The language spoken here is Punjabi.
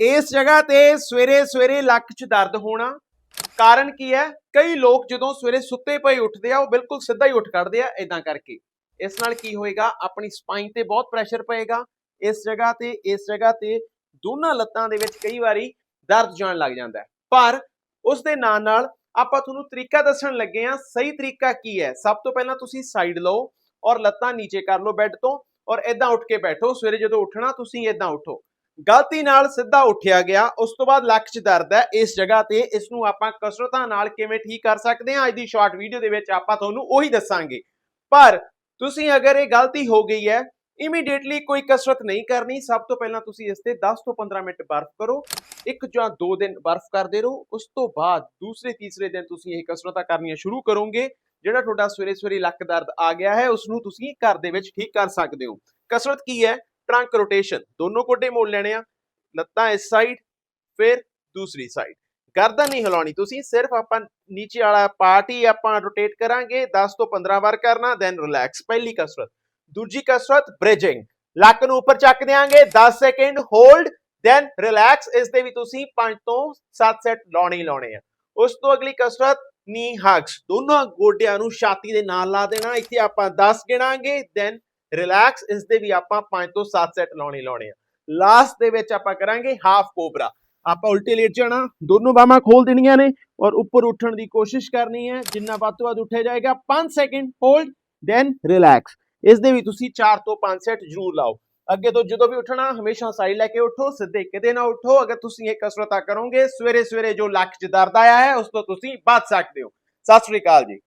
ਇਸ ਜਗ੍ਹਾ ਤੇ ਸਵੇਰੇ ਸਵੇਰੇ ਲੱਕ 'ਚ ਦਰਦ ਹੋਣਾ। ਕਾਰਨ ਕੀ ਹੈ? ਕਈ ਲੋਕ ਜਦੋਂ ਸਵੇਰੇ ਸੁੱਤੇ ਪਏ ਉੱਠਦੇ ਆ, ਉਹ ਬਿਲਕੁਲ ਸਿੱਧਾ ਹੀ ਉੱਠ ਖੜਦੇ ਆ ਇਦਾਂ ਕਰਕੇ। ਇਸ ਨਾਲ ਕੀ ਹੋਏਗਾ? ਆਪਣੀ ਸਪਾਈਨ ਤੇ ਬਹੁਤ ਪ੍ਰੈਸ਼ਰ ਪਏਗਾ। ਇਸ ਜਗ੍ਹਾ ਤੇ, ਇਸ ਜਗ੍ਹਾ ਤੇ ਦੋਨਾਂ ਲੱਤਾਂ ਦੇ ਵਿੱਚ ਕਈ ਵਾਰੀ ਦਰਦ ਜਾਣ ਲੱਗ ਜਾਂਦਾ ਹੈ। ਪਰ ਉਸ ਦੇ ਨਾਲ ਨਾਲ ਆਪਾਂ ਤੁਹਾਨੂੰ ਤਰੀਕਾ ਦੱਸਣ ਲੱਗੇ ਆ ਸਹੀ ਤਰੀਕਾ ਕੀ ਹੈ? ਸਭ ਤੋਂ ਪਹਿਲਾਂ ਤੁਸੀਂ ਸਾਈਡ ਲਓ ਔਰ ਲੱਤਾਂ ਨੀਚੇ ਕਰ ਲਓ ਬੈੱਡ ਤੋਂ ਔਰ ਇਦਾਂ ਉੱਠ ਕੇ ਬੈਠੋ। ਸਵੇਰੇ ਜਦੋਂ ਉੱਠਣਾ, ਤੁਸੀਂ ਇਦਾਂ ਉੱਠੋ। ਗਲਤੀ ਨਾਲ ਸਿੱਧਾ ਉੱਠਿਆ ਗਿਆ, ਉਸ ਤੋਂ ਬਾਅਦ ਲੱਕ 'ਚ ਦਰਦ ਹੈ, ਇਸ ਜਗ੍ਹਾ ਤੇ ਇਸ ਨੂੰ ਆਪਾਂ ਕਸਰਤਾਂ ਨਾਲ ਕਿਵੇਂ ਠੀਕ ਕਰ ਸਕਦੇ ਹਾਂ, ਅੱਜ ਦੀ ਸ਼ਾਰਟ ਵੀਡੀਓ ਦੇ ਵਿੱਚ ਆਪਾਂ ਤੁਹਾਨੂੰ ਉਹੀ ਦੱਸਾਂਗੇ। ਪਰ ਤੁਸੀਂ ਅਗਰ ਇਹ ਗਲਤੀ ਹੋ ਗਈ ਹੈ ਇਮੀਡੀਏਟਲੀ ਕੋਈ ਕਸਰਤ ਨਹੀਂ ਕਰਨੀ, ਸਭ ਤੋਂ ਪਹਿਲਾਂ ਤੁਸੀਂ ਇਸ ਤੇ 10 ਤੋਂ 15 ਮਿੰਟ ਬਰਫ਼ ਕਰੋ, ਇੱਕ ਜਾਂ ਦੋ ਦਿਨ ਬਰਫ਼ ਕਰਦੇ ਰਹੋ, ਉਸ ਤੋਂ ਬਾਅਦ ਦੂਸਰੇ, ਤੀਸਰੇ ਦਿਨ ਤੁਸੀਂ ਇਹ ਕਸਰਤਾਂ ਕਰਨੀਆਂ ਸ਼ੁਰੂ ਕਰੋਗੇ, ਜਿਹੜਾ ਤੁਹਾਡਾ ਸਵੇਰੇ ਸਵੇਰੇ ਲੱਕ ਦਰਦ ਆ ਗਿਆ ਹੈ ਉਸ ਨੂੰ ਤੁਸੀਂ ਘਰ ਦੇ ਵਿੱਚ ਠੀਕ ਕਰ ਸਕਦੇ ਹੋ। ਕਸਰਤ ਕੀ ਹੈ? ਟਰੰਕ ਰੋਟੇਸ਼ਨ ਦੋਨੋਂ ਗੋਡੇ ਮੋੜ ਲੈਣੇ ਆ, ਲੱਤਾਂ ਇਸ ਸਾਈਡ ਫਿਰ ਦੂਸਰੀ ਸਾਈਡ ਗਰਦਨ ਨਹੀਂ ਹਿਲਾਉਣੀ ਤੁਸੀਂ, ਸਿਰਫ ਆਪਾਂ ਨੀਚੇ ਵਾਲਾ ਪਾਰਟ ਹੀ ਆਪਾਂ ਰੋਟੇਟ ਕਰਾਂਗੇ 10 ਤੋਂ 15 ਵਾਰ ਕਰਨਾ ਦੈਨ ਰਿਲੈਕਸ ਪਹਿਲੀ ਕਸਰਤ। ਦੂਜੀ ਕਸਰਤ ਬ੍ਰਿਜਿੰਗ ਲੱਕ ਨੂੰ ਉੱਪਰ ਚੱਕ ਦਿਆਂਗੇ 10 ਸੈਕਿੰਡ ਹੋਲਡ ਦੈਨ ਰਿਲੈਕਸ ਇਸ ਦੇ ਵੀ ਤੁਸੀਂ 5 ਤੋਂ 7 ਸੈਟ ਲਾਉਣੇ ਲਾਉਣੇ ਆ। ਉਸ ਤੋਂ ਅਗਲੀ ਕਸਰਤ ਨੀ ਹਗਸ ਦੋਨੋਂ ਗੋਡਿਆਂ ਨੂੰ ਛਾਤੀ ਦੇ ਨਾਲ ਲਾ ਦੇਣਾ, ਇੱਥੇ ਆਪਾਂ 10 ਗਿਣਾਂਗੇ ਦੈਨ ਰਿਲੈਕਸ ਇਸ ਦੇ ਵੀ ਆਪਾਂ 5 ਤੋਂ 7 ਸੈਟ ਲਾਉਣੇ ਹੀ ਲਾਉਣੇ ਆ। ਲਾਸਟ ਦੇ ਵਿੱਚ ਆਪਾਂ ਕਰਾਂਗੇ ਹਾਫ ਕੋਬਰਾ ਆਪਾਂ ਉਲਟੇ ਲੇਟ ਜਾਣਾ, ਦੋਨੋਂ ਬਾਹਾਂ ਖੋਲ ਦੇਣੀਆਂ ਨੇ ਔਰ ਉੱਪਰ ਉੱਠਣ ਦੀ ਕੋਸ਼ਿਸ਼ ਕਰਨੀ ਹੈ, ਜਿੰਨਾ ਵੱਧ ਤੋਂ ਵੱਧ ਉੱਠਿਆ ਜਾਏਗਾ 5 ਸੈਕਿੰਡ ਹੋਲਡ ਦੈਨ ਰਿਲੈਕਸ ਇਸ ਦੇ ਵੀ ਤੁਸੀਂ 4 ਤੋਂ 5 ਸੈਟ ਜ਼ਰੂਰ ਲਾਓ। ਅੱਗੇ ਤੋਂ ਜਦੋਂ ਵੀ ਉੱਠਣਾ, ਹਮੇਸ਼ਾ ਸਾਈਡ ਲੈ ਕੇ ਉੱਠੋ, ਸਿੱਧੇ ਕਿਤੇ ਨਾ ਉੱਠੋ। ਅਗਰ ਤੁਸੀਂ ਇਹ ਕਸਰਤਾਂ ਕਰੋਗੇ ਸਵੇਰੇ ਸਵੇਰੇ ਜੋ ਲੱਕ 'ਚ ਦਰਦ ਆਇਆ ਹੈ, ਉਸ ਤੋਂ ਤੁਸੀਂ ਬਚ ਸਕਦੇ ਹੋ। ਸਤਿ ਸ੍ਰੀ ਅਕਾਲ ਜੀ।